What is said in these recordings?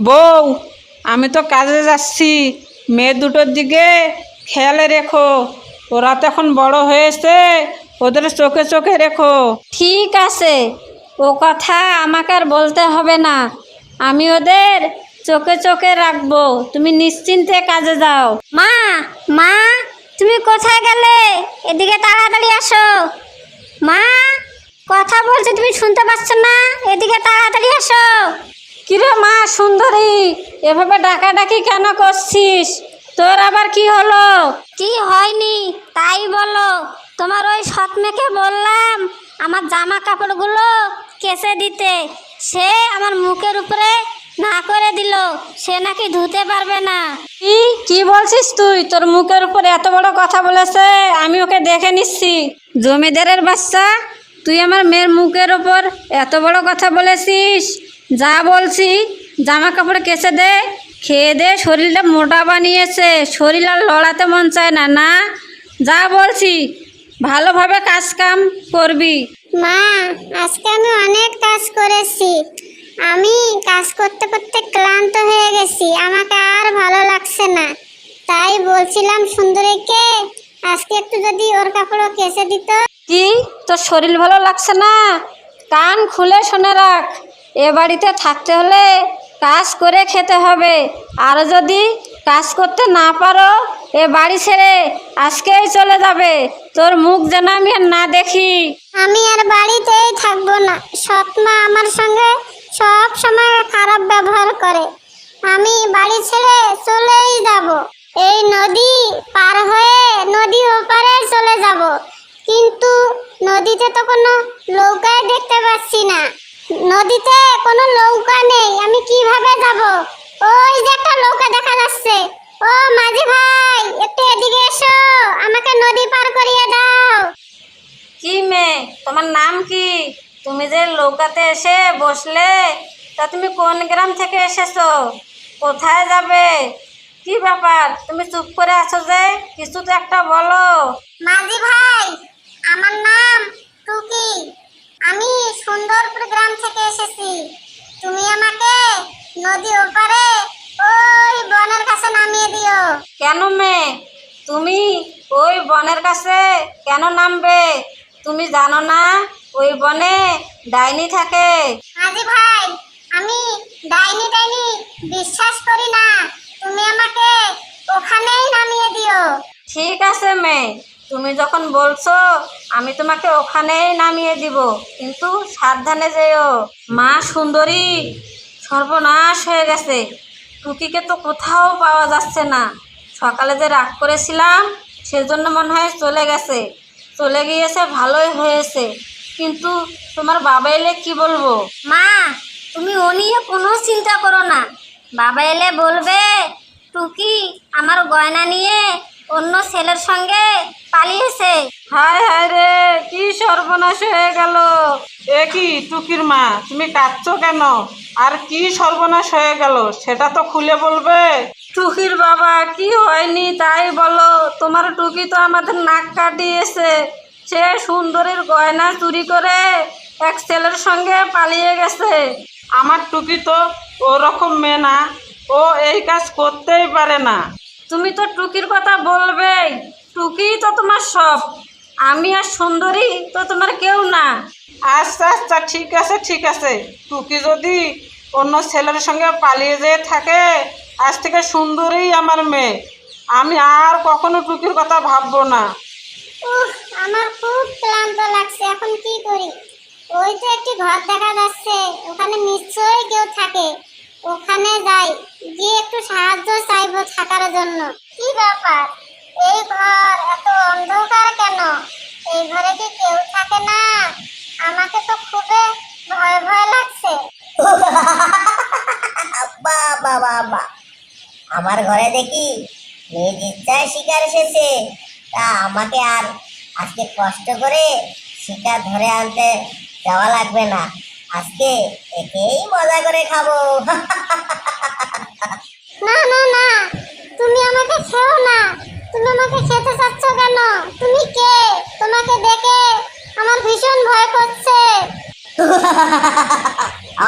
বউ, আমি তো কাজে যাচ্ছি। মেয়ে দুটোর দিকে খেয়ালে রেখো। ওরা তো এখন বড় হয়েছে, ওদের চোখে চোখে রেখো। ঠিক আছে, ও কথা আমাকে আর বলতে হবে না। আমি ওদের চোখে চোখে রাখব। তুমি নিশ্চিন্তে কাজে যাও। মা মা, তুমি কোথায় গেলে? এদিকে তাড়াতাড়ি আসো। মা, কথা বলছে, তুমি শুনতে পাচ্ছ না? এদিকে তাড়াতাড়ি আসো। কিরে মা সুন্দরী এভাবে ডাকাডাকি কেন করছিস? তোর আবার কি হলো? কি হয়নি তাই বলো। তোমার ওই সৎ মেয়েকে বললাম আমার জামা কাপড়গুলো কেসে দিতে। সে আমার মুখের উপরে না করে দিল সে নাকি ধুতে পারবে না। কি? কি বলছিস তুই? তোর মুখের উপরে এত বড় কথা বলেছে আমি ওকে দেখে নিচ্ছি। জমিদারের বাচ্চা তুই আমার মেয়ের মুখের ওপর এত বড় কথা বলেছিস। যা বলছি জামা কাপড় কেসে দে খেয়ে দে শরীরটা মোটা বানিয়েছে শরীর আর লড়াতে মন চায় না না। যা বলছি ভালোভাবে কাজ কাম করবি। মা আজকে আমি অনেক কাজ করেছি। আমি কাজ করতে করতে ক্লান্ত হয়ে গেছি আমাকে আর ভালো লাগছে না। তাই বলছিলাম সুন্দরীকে আজকে একটু যদি ওর কাপড়ও কেচে দিত। কি? তোর শরীর ভালো লাগছে না? কান খুলে শুনে রাখ। এ বাড়িতে থাকতে হলে কাজ করে খেতে হবে। আর যদি কাজ করতে না পারো, এ বাড়ি ছেড়ে আজকেই চলে যাবে। তোর মুখ যেন আমি না দেখি। আমি আর বাড়িতেই থাকব না। সৎ মা আমার সঙ্গে সব সময় খারাপ ব্যবহার করে। আমি বাড়ি ছেড়ে চলেই যাব। এই নদী পার হয়ে নদী ওপারে চলে যাব। কিন্তু নদীতে তো কোনো নৌকায় দেখতে পাচ্ছি না। নদীতে কোনো নৌকা নেই আমি কীভাবে যাব? ওই যে একটা নৌকা দেখা যাচ্ছে। ও মাঝি ভাই একটু এদিকে এসো আমাকে নদী পার করিয়ে দাও। কি মেয়ে তোমার নাম কি? তুমি যে নৌকাতে এসে বসলে তা তুমি কোন গ্রাম থেকে এসেছ? কোথায় যাবে? কি ব্যাপার? তুমি চুপ করে আছো যে কিছু তো একটা বলো। মাঝি ভাই আমার নাম টুকি। আমি সুন্দরপুর গ্রাম থেকে এসেছি। তুমি আমাকে নদী ওপারে ওই বনের কাছে নামিয়ে দিও। কেন মেয়ে? তুমি ওই বনের কাছে কেন নামবে? তুমি জানো না ওই বনে ডাইনি থাকে। মাঝি ভাই আমি ডাইনি ডাইনি বিশ্বাস করি না। তুমি আমাকে ওখানেই নামিয়ে দিও। ঠিক আছে মেয়ে তুমি যখন বলছো, আমি তোমাকে ওখানেই নামিয়ে দিব। কিন্তু সাবধানে যেও। মা সুন্দরী, সর্বনাশ হয়ে গেছে। টুকিকে তো কোথাও পাওয়া যাচ্ছে না। সকালে যে রাগ করেছিলাম, সেজন্য মনে হয় চলে গেছে। চলে গিয়েছে, ভালোই হয়েছে। কিন্তু তোমার বাবা এলে কি বলব? মা, তুমি ও নিয়ে কোনো চিন্তা করো না। বাবা এলে বলবে, টুকি, আমার গয়না নিয়ে অন্য ছেলের সঙ্গে পালিয়েছে। হায় হায় রে কি সর্বনাশ হয়ে গেল। এ কি টুকির মা তুমি কাঁদছো কেন? আর কি সর্বনাশ হয়ে গেল সেটা তো খুলে বলবে। টুকির বাবা কি হয়নি তাই বলো। তোমার টুকি তো আমাদের নাক কাটিয়েছে। সে সুন্দরীর গয়না চুরি করে এক ছেলের সঙ্গে পালিয়ে গেছে। আমার টুকি তো ওরকম মেয়ে না। ও এই কাজ করতেই পারে না। তুমি তো টুকির কথা বলবেই। টুকি তো তোমার সব। আমি আর সুন্দরী তো তোমার কেউ না। আচ্ছা আচ্ছা ঠিক আছে ঠিক আছে। টুকি যদি অন্য ছেলের সঙ্গে পালিয়ে যেয়ে থাকে আজ থেকে সুন্দরী আমার মেয়ে। আমি আর কখনো টুকির কথা ভাববো না। আমার খুব ক্লান্ত লাগছে। এখন কি করি? ওই তো একটি ঘর দেখা যাচ্ছে। ওখানে নিশ্চয়ই কেউ থাকে। ওখানে যাই, গিয়ে একটু সাহায্য চাইব থাকার জন্য। কি ব্যাপার? এই ঘর এত অন্ধকার কেন? এই ঘরে কি কেউ থাকে না? আমাকে তো খুবই ভয় ভয় লাগছে। বাবা বাবা আমার ঘরে দেখি নিজ ইচ্ছায় শিকার এসেছে। তা আমাকে আর আজকে কষ্ট করে শিকার ধরে আনতে যাওয়া লাগবে না। আজকে একেই মজা করে খাব। না না না। তুমি আমাকে খেও না। তুমি আমাকে খেতে চাচ্ছ কেন? তুমি কে? তোমাকে দেখে আমার ভীষণ ভয় করছে।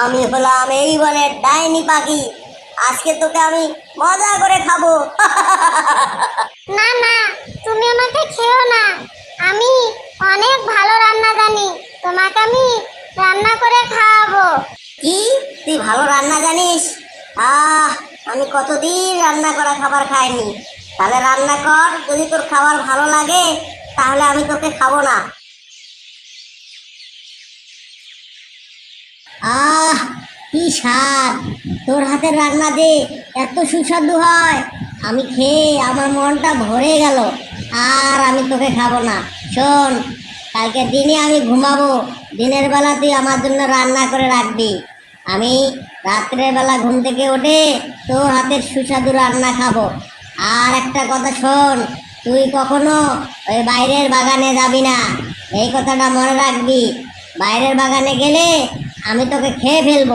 আমি হলাম এই বনের ডাইনি পাখি। আজকে তোকে আমি মজা করে খাব। না না। তুমি আমাকে খেও না। ভালো রান্না জানিস? আহ, আমি কতদিন রান্না করা খাবার খাইনি। তাহলে রান্না কর, যদি তোর খাবার ভালো লাগে, তাহলে আমি তোকে খাব না। আহ, কি স্বাদ। তোর হাতের রান্না যে এত সুস্বাদু হয়। আমি খেয়ে আমার মনটা ভরে গেল। আর আমি তোকে খাব না। শোন কালকে দিনে আমি ঘুমাবো। দিনের বেলা তুই আমার জন্য রান্না করে রাখবি। আমি রাত্রের বেলা ঘুম থেকে উঠে তোর হাতের সুস্বাদু রান্না খাব। আর একটা কথা শোন, তুই কখনো ওই বাইরের বাগানে যাবি না। এই কথাটা মনে রাখবি। বাইরের বাগানে গেলে আমি তোকে খেয়ে ফেলব।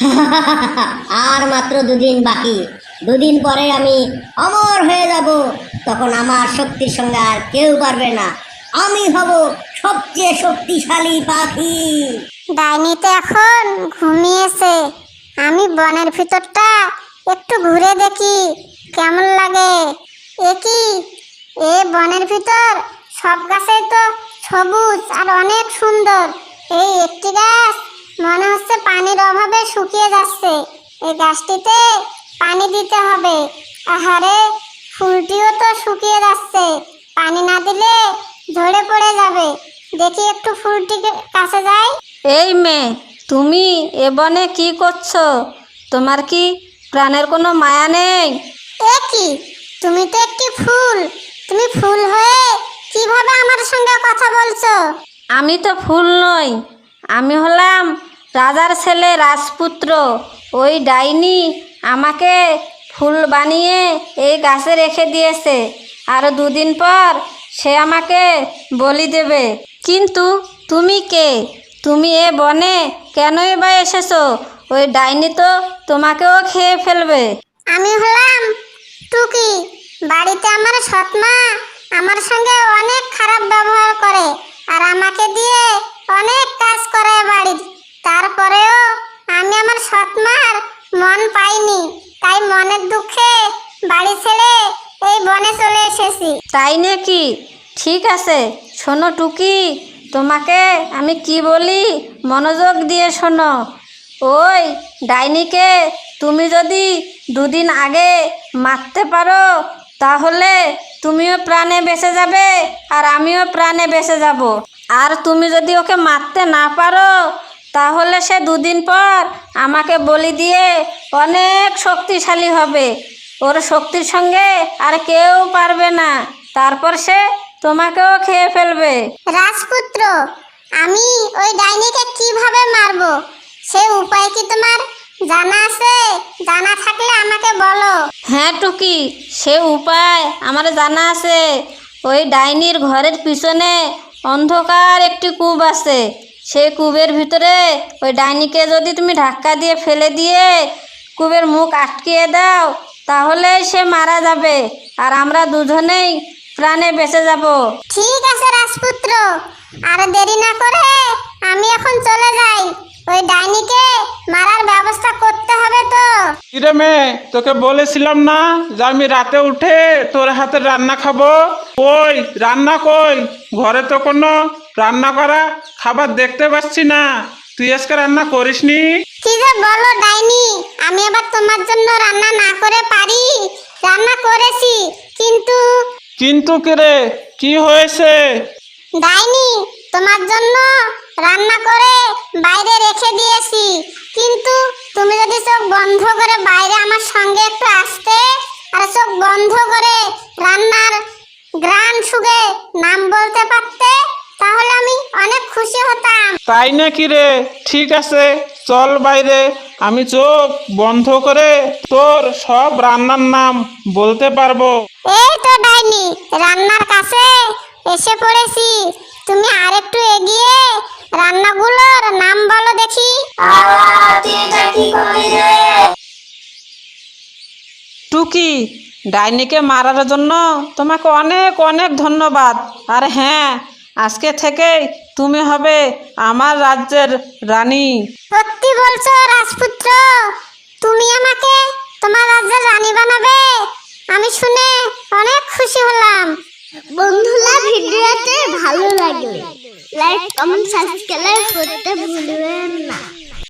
আর মাত্র দুদিন বাকি। দুদিন পরে আমি অমর হয়ে যাব। তখন আমার শক্তির সঙ্গে আর কেউ পারবে না। আমি হব সবচেয়ে শক্তিশালী পাখি। ডাইনিতে এখন ঘুমিয়েছে। আমি বনের ভিতরটা একটু ঘুরে দেখি, কেমন লাগে। এ কি? এ বনের ভিতর সব গাছেই তো সবুজ আর অনেক সুন্দর। এই একটি গাছ মনে হচ্ছে পানির অভাবে শুকিয়ে যাচ্ছে। এই গাছটিতে পানি দিতে হবে। আহারে, ফুলটিও তো শুকিয়ে যাচ্ছে। পানি না দিলে ঝরে পড়ে যাবে। দেখি একটু ফুলটিকে কাছে যাই। এই মেয়ে তুমি এ বনে কি করছ? তোমার কি প্রাণের কোনো মায়া নেই? এ কি? তুমি তো একটি ফুল। তুমি ফুল হয়ে কীভাবে আমার সঙ্গে কথা বলছো? আমি তো ফুল নই। আমি হলাম রাজার ছেলে রাজপুত্র। ওই ডাইনি আমাকে ফুল বানিয়ে এই গাছে রেখে দিয়েছে। আর দুদিন পর সে আমাকে বলি দেবে। কিন্তু তুমি কে? তুমি এ বনে কেনই বা এসেছ? ওই ডাইনি তো তোমাকেও খেয়ে ফেলবে। আমি হলাম টুকি। বাড়িতে আমার সৎমা আমার সঙ্গে অনেক খারাপ ব্যবহার করে আর আমাকে দিয়ে অনেক কাজ করে বাড়ির। তারপরেও আমি আমার সৎমার মন পাইনি। তাই মনের দুঃখে বাড়ি ছেড়ে এই বনে চলে এসেছি। তাই নাকি? ঠিক আছে শোনো টুকি। তোমাকে আমি কি বলি? মনোযোগ দিয়ে শোনো। ওই ডাইনিকে তুমি যদি দুদিন আগে মারতে পারো, তাহলে তুমিও প্রাণে বেঁচে যাবে আর আমিও প্রাণে বেঁচে যাব। আর তুমি যদি ওকে মারতে না পারো, তাহলে সে দুদিন পর আমাকে বলি দিয়ে অনেক শক্তিশালী হবে। ওর শক্তির সঙ্গে আর কেউ পারবে না। তারপর সে তোমাকেও খেয়ে ফেলবে। রাজপুত্র আমি ওই ডাইনিকে কীভাবে মারবো? সে উপায় কি তোমার? জানা আছে? জানা থাকলে আমাকে বলো। হ্যাঁ টুকি সে উপায় আমার জানা আছে। ওই ডাইনির ঘরের পিছনে অন্ধকার একটি কূপ আছে। সেই কূপের ভিতরে ওই ডাইনিকে যদি তুমি ধাক্কা দিয়ে ফেলে দিয়ে কূপের মুখ আটকিয়ে দাও তাহলে সে মারা যাবে। আর আমরা দুজনেই প্রাণে বেঁচে যাব। ঠিক আছে রাজপুত্র। আর দেরি না করে আমি এখন চলে যাই। ওই ডাইনিকে মারার ব্যবস্থা করতে হবে তো। কিরে মেয়ে তোকে বলেছিলাম না যে আমি রাতে উঠে তোর হাতে রান্না খাব? কই রান্না কই? ঘরে তো কোনো রান্না করা খাবার দেখতে পাচ্ছি না। তুই আজকে রান্না করিসনি? কি যে বলো ডাইনি আমি আবার তোমার জন্য রান্না না করে পারি। রান্না করেছি কিন্তু কিন্তু কিরে কি হয়েছে? ডাইনি তোমার জন্য রান্না করে বাইরে রেখে দিয়েছি। কিন্তু তুমি যদি চোখ বন্ধ করে বাইরে আমার সঙ্গে একটু আসতে আর চোখ বন্ধ করে রান্নার গ্রান সুগে নাম বলতে পারতে তাহলে আমি অনেক খুশি হতাম। তাই না কিরে ঠিক আছে। চল বাইরে আমি চোখ বন্ধ করে তোর সব রান্নার নাম বলতে পারব। এই তো ডাইনি রান্নার কাছে এসে পড়েছি। তুমি আরেকটু এগিয়ে রান্নাগুলোর নাম বলো দেখি। টুকি ডাইনিকে মারার জন্য তোমাকে অনেক অনেক ধন্যবাদ। আর হ্যাঁ আজকে থেকেই তুমি হবে আমার রাজ্যের রানী। বলছো, রাজপুত্র? তুমি আমাকে তোমার রাজ্যের রানী বানাবে। আমি শুনে অনেক খুশি হলাম। বন্ধুরা, ভিডিওতে ভালো লাগলে লাইক কমেন্ট সাবস্ক্রাইব করতে ভুলবেন না।